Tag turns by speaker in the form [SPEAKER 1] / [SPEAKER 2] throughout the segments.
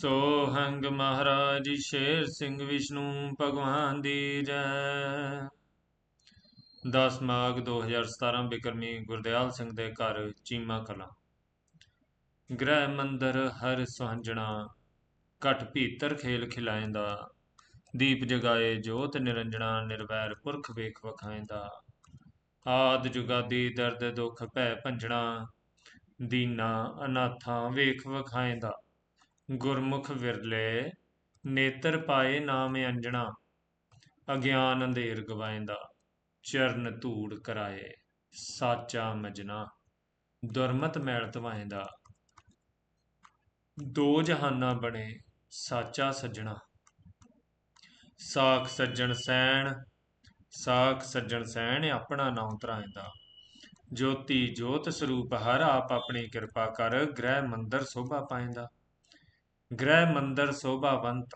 [SPEAKER 1] ਸੋ ਹੰਗ ਮਹਾਰਾਜ ਸ਼ੇਰ ਸਿੰਘ ਵਿਸ਼ਨੂੰ ਭਗਵਾਨ ਦੀ ਜੈ। 10 ਮਾਘ 2017 ਬਿਕਰਮੀ ਗੁਰਦਿਆਲ ਸਿੰਘ ਦੇ ਘਰ ਚੀਮਾ ਕਲਾਂ। ਗ੍ਰਹਿ ਮੰਦਰ ਹਰ ਸੁਹੰਜਣਾ, ਘਟ ਭੀਤਰ ਖੇਲ ਖਿਲਾਇਂਦਾ, ਦੀਪ ਜਗਾਏ ਜੋਤ ਨਿਰੰਜਣਾ, ਨਿਰਵੈਰ ਪੁਰਖ ਵੇਖ ਵਖਾਇਂਦਾ। ਆਦ ਜੁਗਾਦੀ ਦਰਦ ਦੁਖ ਭੈ ਭੰਜਣਾ, ਦੀਨਾ ਅਨਾਥਾਂ ਵੇਖ ਵਖਾਇਂਦਾ। ਗੁਰਮੁਖ ਵਿਰਲੇ, ਨੇਤਰ ਪਾਏ ਨਾਮ ਅੰਜਣਾ, ਅਗਿਆਨ ਅੰਧੇਰ ਗਵਾਇਂਦਾ, ਚਰਨ ਧੂੜ ਕਰਾਏ, ਸਾਚਾ ਮਜਨਾ, ਦੁਰਮਤ ਮੈਲ ਤਵਾਇਂਦਾ ਦੋ ਜਹਾਨਾ ਬਣੇ, ਸਾਚਾ ਸੱਜਣਾ। ਸਾਖ ਸੱਜਣ ਸੈਣ, ਸਾਖ ਸੱਜਣ ਸੈਣ ਆਪਣਾ ਨਾਮ ਤਰਾਇਂਦਾ ਜੋਤੀ ਜੋਤ ਸਰੂਪ ਹਰ ਆਪ ਆਪਣੀ ਕਿਰਪਾ ਕਰ, ਗ੍ਰਹਿ ਮੰਦਰ ਸੋਭਾ ਪਾਇੰਦਾ। ਗ੍ਰਹਿ ਮੰਦਰ ਸੋਭਾਵੰਤ,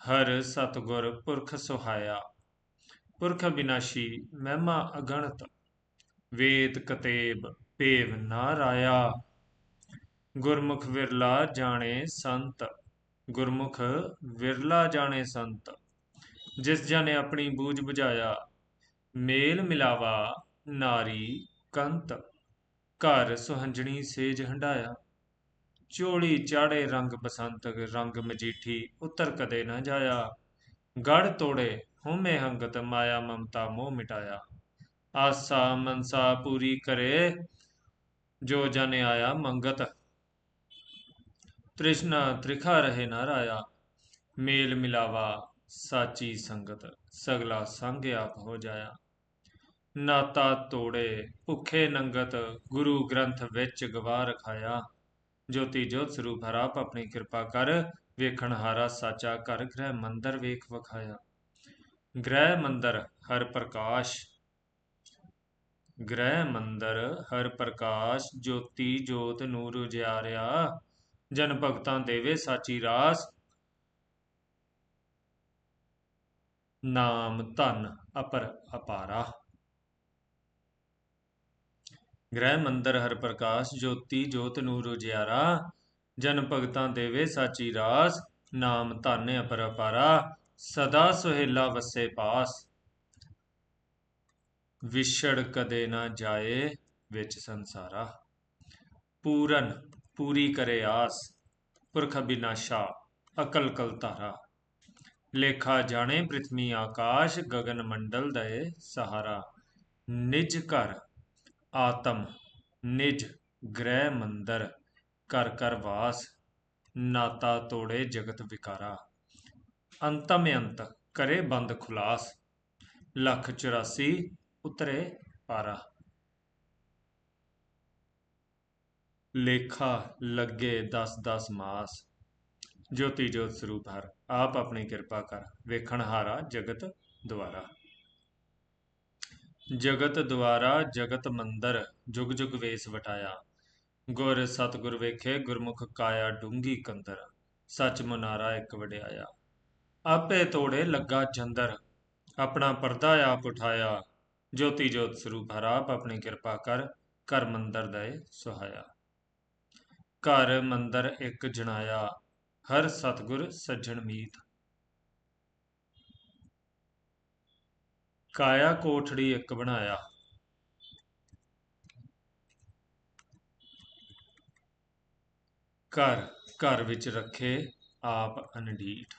[SPEAKER 1] ਹਰ ਸਤਗੁਰ ਪੁਰਖ ਸੁਹਾਇਆ। ਪੁਰਖ ਬਿਨਾਸ਼ੀ ਮਹਿਮਾ ਅਗਣਤ, ਵੇਦ ਕਤੇਬ, ਭੇਵ ਨਾ ਰਾਇਆ। ਗੁਰਮੁਖ ਵਿਰਲਾ ਜਾਣੇ ਸੰਤ, ਗੁਰਮੁਖ ਵਿਰਲਾ ਜਾਣੇ ਸੰਤ, ਜਿਸ ਜਨੇ ਆਪਣੀ ਬੂਝ 부ਝਾਇਆ ਮੇਲ ਮਿਲਾਵਾ ਨਾਰੀ ਕੰਤ, ਘਰ ਸੁਹੰਜਣੀ ਸੇਜ ਹੰਡਾਇਆ ਚੋਲੀ ਚਾੜੇ ਰੰਗ ਬਸੰਤ, ਰੰਗ ਮਜੀਠੀ, ਉਤਰ ਕਦੇ ਨਾ ਜਾਇਆ। ਗੜ ਤੋੜੇ ਹੋਮੇ ਹੰਗਤ ਮਾਇਆ, ਮਮਤਾ ਮੋਹ ਮਿਟਾਇਆ। ਆਸਾ ਮਨਸਾ ਪੂਰੀ ਕਰੇ, ਜੋ ਜਨ ਆਇਆ ਮੰਗਤ। ਤ੍ਰਿਸ਼ਨਾ ਤ੍ਰਿਖਾ ਰਹੇ ਨਾ ਰਾਇਆ। ਮੇਲ ਮਿਲਾਵਾ ਸਾਚੀ ਸੰਗਤ, ਸਗਲਾ ਸੰਗ ਆਪ ਹੋ ਜਾਇਆ। ਨਾਤਾ ਤੋੜੇ, ਭੁੱਖੇ ਨੰਗਤ, ਗੁਰੂ ਗ੍ਰੰਥ ਵਿੱਚ ਗਵਾ ਰਖਾਇਆ। ਜੋਤੀ ਜੋਤ ਸਰੂਪ ਹਰ ਆਪ ਆਪਣੀ ਕਿਰਪਾ ਕਰ, ਵੇਖਣ ਹਾਰਾ ਸਾਚਾ ਘਰ, ਗ੍ਰਹਿ ਮੰਦਰ ਵੇਖ ਵਖਾਇਆ। ਗ੍ਰਹਿ ਮੰਦਰ ਹਰ ਪ੍ਰਕਾਸ਼, ਗ੍ਰਹਿ ਮੰਦਰ ਹਰ ਪ੍ਰਕਾਸ਼, ਜੋਤੀ ਜੋਤ ਨੂਰ ਉਜਿਆਰਿਆ ਜਨ ਭਗਤਾਂ ਦੇਵੇ ਸਾਚੀ ਰਾਸ। ਨਾਮ ਧਨ ਅਪਰ ਅਪਾਰਾ। ਗ੍ਰਹਿ ਮੰਦਰ ਹਰ ਪ੍ਰਕਾਸ਼ ਜੋਤੀ ਜੋਤ ਨੂੰ ਰੁਜਿਆਰਾ ਜਨ ਭਗਤਾਂ ਦੇਵੇ ਸਾਚੀ ਰਾਸ, ਨਾਮ ਧਨ ਅਪਰਪਾਰਾ ਸਦਾ ਸੁਹੇਲਾ ਵਸੇ ਪਾਸ। ਵਿਛੜ ਕਦੇ ਨਾ ਜਾਏ ਵਿੱਚ ਸੰਸਾਰਾ। ਪੂਰਨ, ਪੂਰੀ ਕਰੇ ਆਸ, ਪੁਰਖ ਬਿਨਾਸ਼ਾ, ਅਕਲ ਕਲ ਧਾਰਾ। ਲੇਖਾ ਜਾਣੇ ਪ੍ਰਿਥਵੀ ਆਕਾਸ਼ ਗगन ਮੰਡਲ ਦਏ ਸਹਾਰਾ। ਨਿਜ ਘਰ ਆਤਮ ਨਿਜ ਗ੍ਰਹਿ ਮੰਦਰ ਕਰ ਕਰ ਵਾਸ ਨਾਤਾ ਤੋੜੇ ਜਗਤ ਵਿਕਾਰਾ ਅੰਤਮ ਅੰਤ ਕਰੇ ਬੰਦ ਖੁਲਾਸ ਲੱਖ 84 ਉਤਰੇ ਪਾਰਾ ਲੇਖਾ ਲੱਗੇ 10 10 ਮਾਸ ਜੋਤੀ ਜੋਤ ਸਰੂਪ ਹਰ ਆਪ ਆਪਣੀ ਕਿਰਪਾ ਕਰ ਵੇਖਣ ਹਾਰਾ ਜਗਤ ਦੁਆਰਾ ਜਗਤ ਦੁਆਰਾ ਜਗਤ ਮੰਦਰ, ਜੁਗ ਜੁਗ ਵੇਸ ਵਟਾਇਆ। ਗੁਰ ਸਤਗੁਰ ਵੇਖੇ, ਗੁਰਮੁਖ ਕਾਇਆ ਡੂੰਗੀ ਕੰਦਰ। ਸੱਚ ਮਨਾਰਾ ਇੱਕ ਵਡਿਆਇਆ। ਆਪੇ ਤੋੜੇ ਲੱਗਾ ਜੰਦਰ ਆਪਣਾ ਪਰਦਾ ਆਪ ਉਠਾਇਆ। ਜੋਤੀ ਜੋਤ ਸਰੂਪ ਹਰਾਪ ਆਪਣੀ ਕਿਰਪਾ ਕਰ, ਘਰ ਮੰਦਰ ਦਏ ਸੁਹਾਇਆ। ਘਰ ਮੰਦਰ ਇੱਕ ਜਣਾਇਆ। ਹਰ ਸਤਗੁਰ ਸੱਜਣ ਮੀਤ। ਕਾਇਆ ਕੋਠੜੀ ਇੱਕ ਬਣਾਇਆ। ਘਰ ਘਰ ਵਿੱਚ ਰੱਖੇ ਆਪ ਅਨਢੀਠ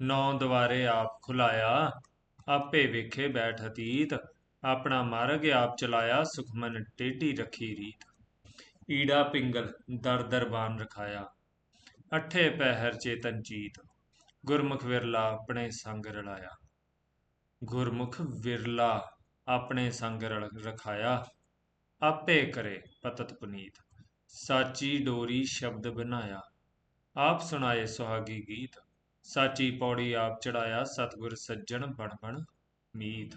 [SPEAKER 1] ਨੌ ਦਵਾਰੇ ਆਪ ਖੁਲਾਇਆ, ਆਪੇ ਵੇਖੇ ਬੈਠ ਅਤੀਤ। ਆਪਣਾ ਮਾਰਗ ਆਪ ਚਲਾਇਆ, ਸੁਖਮਨ ਟੇਢੀ ਰੱਖੀ ਰੀਤ। ਈੜਾ ਪਿੰਗਲ ਦਰ ਦਰਬਾਨ ਰਖਾਇਆ, ਅਠੇ ਪਹਿਰ ਚੇਤਨ ਚੀਤ ਗੁਰਮੁਖ ਵਿਰਲਾ ਆਪਣੇ ਸੰਗ ਰਲਾਇਆ। ਗੁਰਮੁਖ ਵਿਰਲਾ ਆਪਣੇ ਸੰਗ ਰਖਾਇਆ, ਆਪੇ ਕਰੇ ਪਤਤ ਪੁਨੀਤ। ਸਾਚੀ ਡੋਰੀ ਸ਼ਬਦ ਬਣਾਇਆ ਆਪ ਸੁਣਾਏ ਸੁਹਾਗੀ ਗੀਤ। ਸਾਚੀ ਪੌੜੀ ਆਪ ਚੜਾਇਆ, ਸਤਗੁਰ ਸੱਜਣ ਬਣ ਬਣ ਮੀਤ।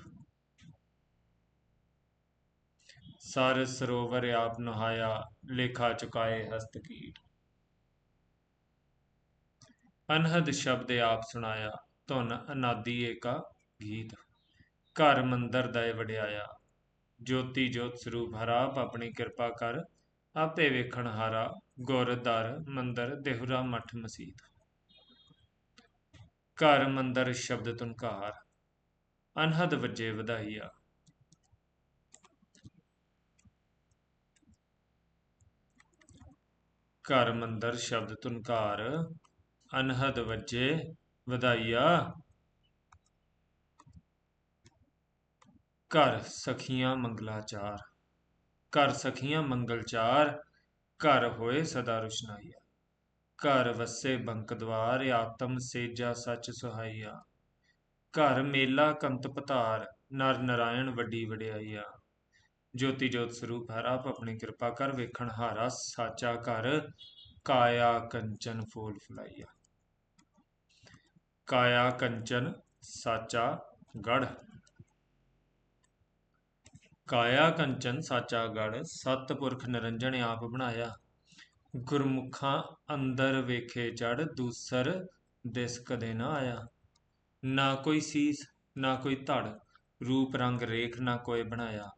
[SPEAKER 1] ਸਰ ਸਰੋਵਰ ਆਪ ਨਹਾਇਆ, ਲੇਖਾ ਚੁਕਾਏ ਹਸਤ ਕੀਟ। ਅਨਹਦ ਸ਼ਬਦ ਆਪ ਸੁਣਾਇਆ, ਧੁਨ ਅਨਾਦੀ ਏਕਾ। ਗੀਤ। ਘਰ ਮੰਦਰ ਦਇ ਵਡਿਆਇਆ। ਜੋਤੀ ਜੋਤ ਸਰੂਪ ਹਰਾ, ਆਪਣੀ ਕਿਰਪਾ ਕਰ, ਆਪੇ ਵੇਖਣ ਹਾਰਾ ਗੁਰ ਮੰਦਰ ਦੇਹੁਰਾ ਮਠ ਮਸੀਤ। ਘਰ ਮੰਦਰ ਸ਼ਬਦ ਤੁਨਕਾਰ ਅਨਹਦ ਵਜੇ ਵਧਾਈਆ। ਘਰ ਮੰਦਰ ਸ਼ਬਦ ਤੁਨਕਾਰ ਅਨਹਦ ਵਜੇ ਵਧਾਈਆ। ਘਰ ਸਖੀਆਂ ਮੰਗਲਾਚਾਰ ਘਰ ਸਖੀਆਂ ਮੰਗਲਚਾਰ ਘਰ ਹੋਏ ਸਦਾ ਰੁਸ਼ਨਾਈਆ। ਘਰ ਵਸੇ ਬੰਕ ਦਵਾਰ, ਆਤਮ ਸੇਜਾ ਸੱਚ ਸੁਹਾਈਆ। ਘਰ ਮੇਲਾ ਕੰਤ ਪਤਾਰ ਨਰ ਨਰਾਇਣ ਵੱਡੀ ਵਡਿਆਈਆ। ਜੋਤੀ ਜੋਤ ਸਰੂਪ ਹਰ ਆਪ ਆਪਣੀ ਕਿਰਪਾ ਕਰ ਵੇਖਣ ਹਾਰਾ ਸਾਚਾ ਘਰ, ਕਾਇਆ ਕੰਚਨ ਫੂਲ ਫੁਲਾਈਆ। ਕਾਇਆ ਕੰਚਨ, ਸਾਚਾ ਗੜ ਕਾਇਆ ਕੰਚਨ ਸਾਚਾ ਗੜ ਸਤਪੁਰਖ ਨਿਰੰਜਨ ਆਪ ਬਣਾਇਆ। ਗੁਰਮੁਖਾਂ ਅੰਦਰ ਵੇਖੇ ਚੜ, ਦੂਸਰ ਦਿਸ ਕਦੇ ਨਾ ਆਇਆ। ਨਾ ਕੋਈ ਸੀਸ, ਨਾ ਕੋਈ ਧੜ, ਰੂਪ ਰੰਗ ਰੇਖ ਨਾ ਕੋਈ ਬਣਾਇਆ।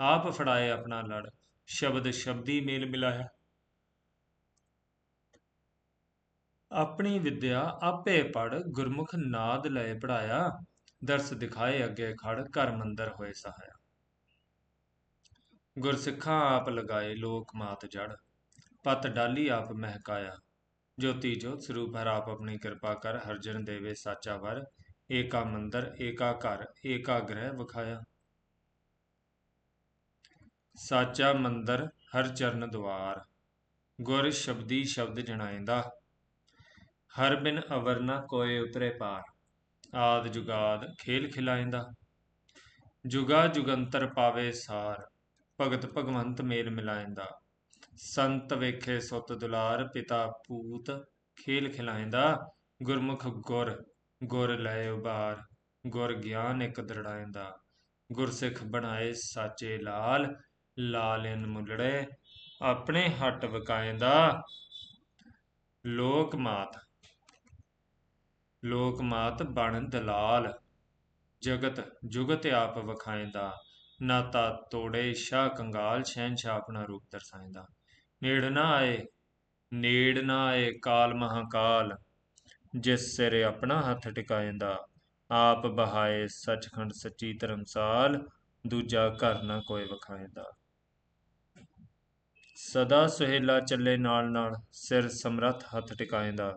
[SPEAKER 1] ਆਪ ਫੜਾਏ ਆਪਣਾ ਲੜ, ਸ਼ਬਦ ਸ਼ਬਦੀ ਮੇਲ ਮਿਲਾਇਆ। ਆਪਣੀ ਵਿਦਿਆ ਆਪੇ ਪੜ ਗੁਰਮੁਖ ਨਾਦ ਲਏ ਪੜਾਇਆ ਦਰਸ ਦਿਖਾਏ ਅੱਗੇ ਖੜ ਘਰ ਮੰਦਰ ਹੋਏ ਸਹਾਇਆ। ਗੁਰਸਿੱਖਾਂ ਆਪ ਲਗਾਏ ਲੋਕ ਮਾਤ ਜੜ, ਪਤ ਡਾਲੀ ਆਪ ਮਹਿਕਾਇਆ। ਜੋਤੀ ਜੋਤ ਸਰੂਪ ਹਰ ਆਪ ਆਪਣੀ ਕਿਰਪਾ ਕਰ ਹਰਜਨ ਦੇਵੇ ਸਾਚਾ ਵਰ। ਏਕਾ ਮੰਦਰ, ਏਕਾ ਘਰ, ਏਕਾ ਗ੍ਰਹਿ ਵਿਖਾਇਆ। ਸਾਚਾ ਮੰਦਰ, ਹਰ ਚਰਨ ਦੁਆਰ ਗੁਰ ਸ਼ਬਦੀ ਸ਼ਬਦ ਜਣਾਇਂਦਾ। ਹਰ ਬਿਨ ਅਵਰ ਨਾ ਕੋਏ ਉਤਰੇ ਪਾਰ। ਆਦ ਜੁਗਾਦ ਖੇਲ ਖਿਲਾਇਂਦਾ। ਜੁਗਾ ਜੁਗੰਤਰ ਪਾਵੇ ਸਾਰ। ਭਗਤ ਭਗਵੰਤ ਮੇਲ ਮਿਲਾਇਂਦਾ। ਸੰਤ ਵੇਖੇ ਸੁਤ ਦੁਲਾਰ, ਪਿਤਾ ਪੂਤ ਖੇਲ ਖਿਲਾਇਂਦਾ। ਗੁਰਮੁਖ ਗੁਰ ਗੁਰ ਲੈ ਉਬਾਰ, ਗੁਰ ਗਿਆਨ ਇੱਕ ਦਰੜਾਇਂਦਾ। ਗੁਰਸਿੱਖ ਬਣਾਏ ਸਾਚੇ ਲਾਲ ਲਾਲਿਨ ਮੁਲੜੇ, ਆਪਣੇ ਹੱਟ ਵਕਾਇਂਦਾ। ਲੋਕ ਮਾਤ ਲੋਕ ਮਾਤ ਬਣ ਦਲਾਲ, ਜਗਤ ਜੁਗਤ ਆਪ ਵਖਾਇਂਦਾ। ਨਾਤਾ ਤੋੜੇ ਸ਼ਾ ਕੰਗਾਲ ਸ਼ਹਿਨਸ਼ਾਹ ਆਪਣਾ ਰੂਪ ਦਰਸਾਇਂਦਾ। ਨੇੜ ਨਾ ਆਏ, ਨੇੜ ਨਾ ਆਏ ਕਾਲ ਮਹਾਕਾਲ, ਜਿਸ ਸਿਰ ਆਪਣਾ ਹੱਥ ਟਿਕਾਇਂਦਾ, ਆਪ ਬਹਾਏ ਸਚਖੰਡ ਸੱਚੀ ਧਰਮਸਾਲ, ਦੂਜਾ ਘਰ ਨਾ ਕੋਈ ਵਖਾਇਂਦਾ। ਸਦਾ ਸੁਹੇਲਾ ਚੱਲੇ ਨਾਲ ਨਾਲ ਸਿਰ ਸਮਰੱਥ ਹੱਥ ਟਿਕਾਇਂਦਾ।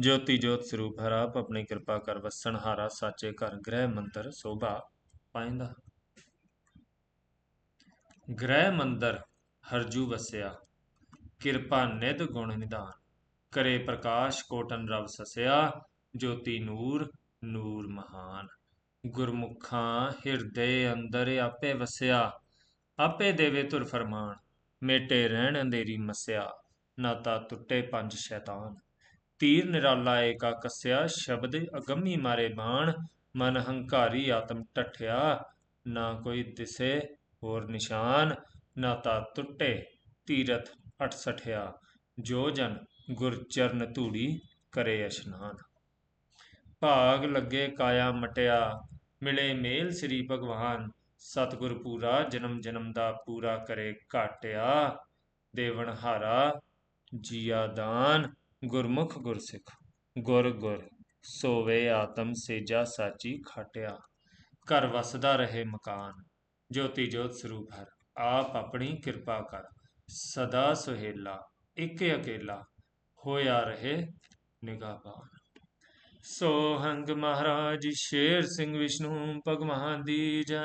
[SPEAKER 1] ਜੋਤੀ ਜੋਤ ਸਰੂਪ ਹਰ ਆਪਣੀ ਕਿਰਪਾ ਕਰ ਵਸਣ, ਹਾਰਾ ਸਾਚੇ ਘਰ ਗ੍ਰਹਿ ਮੰਤਰ ਸੋਭਾ। ਪਾਇੰਦਾ। ਗ੍ਰਹਿ ਮੰਦਰ, ਹਰਜੂ ਵਸਿਆ। ਕਿਰਪਾ ਨਿਧ ਗੁਣ ਨਿਧਾਨ। ਕਰੇ ਪ੍ਰਕਾਸ਼ ਕੋਟਨ ਰਵ ਸਸਿਆ, ਜੋਤੀ ਨੂਰ ਨੂਰ ਮਹਾਨ। ਗੁਰਮੁਖਾਂ ਹਿਰਦੇ ਅੰਦਰ ਆਪੇ ਵਸਿਆ, ਆਪੇ ਦੇਵੇ ਤੁਰ ਫਰਮਾਨ। ਮੇਟੇ ਰਹਿਣ ਅੰਧੇਰੀ ਮਸਿਆ ਨਾਤਾ ਟੁੱਟੇ ਪੰਜ ਸ਼ੈਤਾਨ। ਤੀਰ ਨਿਰਾਲਾ ਏਕਾ ਕੱਸਿਆ, ਸ਼ਬਦ ਅਗੰਮੀ ਮਾਰੇ ਬਾਣ। ਮਨ ਹੰਕਾਰੀ ਆਤਮ ਟਠਿਆ, ਨਾ ਕੋਈ ਦਿਸੇ ਹੋਰ ਨਿਸ਼ਾਨ, ਨਾ ਨਾਤਾ ਟੁੱਟੇ ਤੀਰਥ 68 ਜੋ ਜਨ ਗੁਰ ਚਰਨ ਧੂੜੀ ਕਰੇ ਇਸ਼ਨਾਨ। ਭਾਗ ਲੱਗੇ ਕਾਇਆ ਮਟਿਆ, ਮਿਲੇ ਮੇਲ ਸ੍ਰੀ ਭਗਵਾਨ, ਸਤਿਗੁਰ ਪੂਰਾ ਜਨਮ ਜਨਮ ਦਾ ਪੂਰਾ ਕਰੇ ਘਾਟਿਆ ਦੇਵਨ ਹਾਰਾ ਜੀਆ ਦਾਨ, ਗੁਰਮੁਖ ਗੁਰਸਿੱਖ, ਗੁਰ ਗੁਰ। ਸੋਵੇ ਆਤਮ ਸੇਜਾ ਸਾਚੀ ਖਾਟਿਆ। ਘਰ ਵਸਦਾ ਰਹੇ ਮਕਾਨ, ਜੋਤੀ ਜੋਤ ਸਰੂਪ ਹਰ, ਆਪ ਆਪਣੀ ਕਿਰਪਾ ਕਰ। ਸਦਾ ਸੁਹੇਲਾ, ਇੱਕ ਅਕੇਲਾ, ਹੋਇਆ ਰਹੇ ਨਿਗਾਹਬਾਨ। ਸੋਹੰਗ ਮਹਾਰਾਜ, ਸ਼ੇਰ ਸਿੰਘ ਵਿਸ਼ਨੂੰ, ਭਗਵਾਨ ਦੀ ਜੈ।